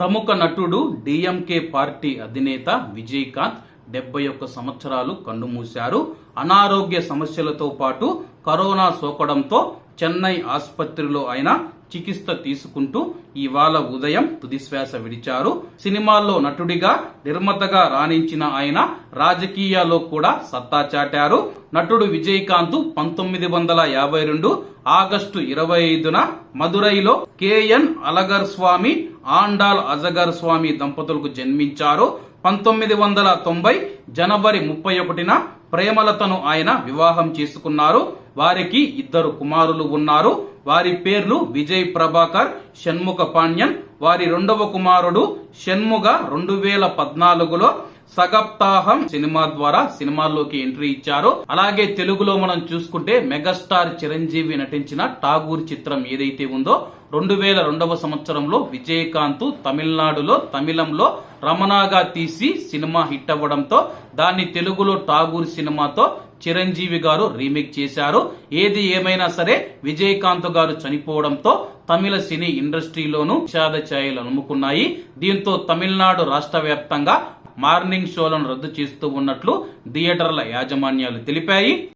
ప్రముఖ నటుడు DMK party అధినేత విజయకాంత్ డెబ్బై ఒక్క సంవత్సరాలు కన్నుమూశారు. అనారోగ్య సమస్యలతో పాటు కరోనా సోకడంతో చెన్నై ఆసుపత్రిలో ఆయన చికిత్స తీసుకుంటూ ఇవాళ ఉదయం తుదిశ్వాస విడిచారు. సినిమాల్లో నటుడిగా నిర్మాతగా రాణించిన ఆయన రాజకీయాల్లో కూడా సత్తా చాటారు. నటుడు విజయకాంత్ పంతొమ్మిది వందల యాభై రెండు ఆగస్టు ఇరవై ఐదున మదురైలో కేఎన్ అలగర్ స్వామి ఆండాల్ అజగర్ స్వామి దంపతులకు జన్మించారు. పంతొమ్మిది వందల తొంభై జనవరి ముప్పై ఒకటిన ప్రేమలతను ఆయన వివాహం చేసుకున్నారు. వారికి ఇద్దరు కుమారులు ఉన్నారు. వారి పేర్లు విజయ్ ప్రభాకర్ షణ్ముఖ పాండ్యన్. వారి రెండవ కుమారుడు షణ్ముగ రెండు వేల పద్నాలుగులో సగప్తాహం సినిమా ద్వారా సినిమాల్లోకి ఎంట్రీ ఇచ్చారు. అలాగే తెలుగులో మనం చూసుకుంటే మెగాస్టార్ చిరంజీవి నటించిన ఠాగూర్ చిత్రం ఏదైతే ఉందో రెండు వేల రెండవ సంవత్సరంలో విజయకాంత్ తమిళనాడులో తమిళంలో రమణాగా తీసి సినిమా హిట్ అవ్వడంతో దాన్ని తెలుగులో ఠాగూర్ సినిమాతో చిరంజీవి గారు రీమేక్ చేశారు. ఏది ఏమైనా సరే విజయకాంత్ గారు చనిపోవడంతో తమిళ సినీ ఇండస్ట్రీలోనూ విషాద ఛాయలు అమ్ముకున్నాయి. దీంతో తమిళనాడు రాష్ట్ర వ్యాప్తంగా మార్నింగ్ షోలను రద్దు చేస్తూ ఉన్నట్లు థియేటర్ల యాజమాన్యాలు తెలిపాయి.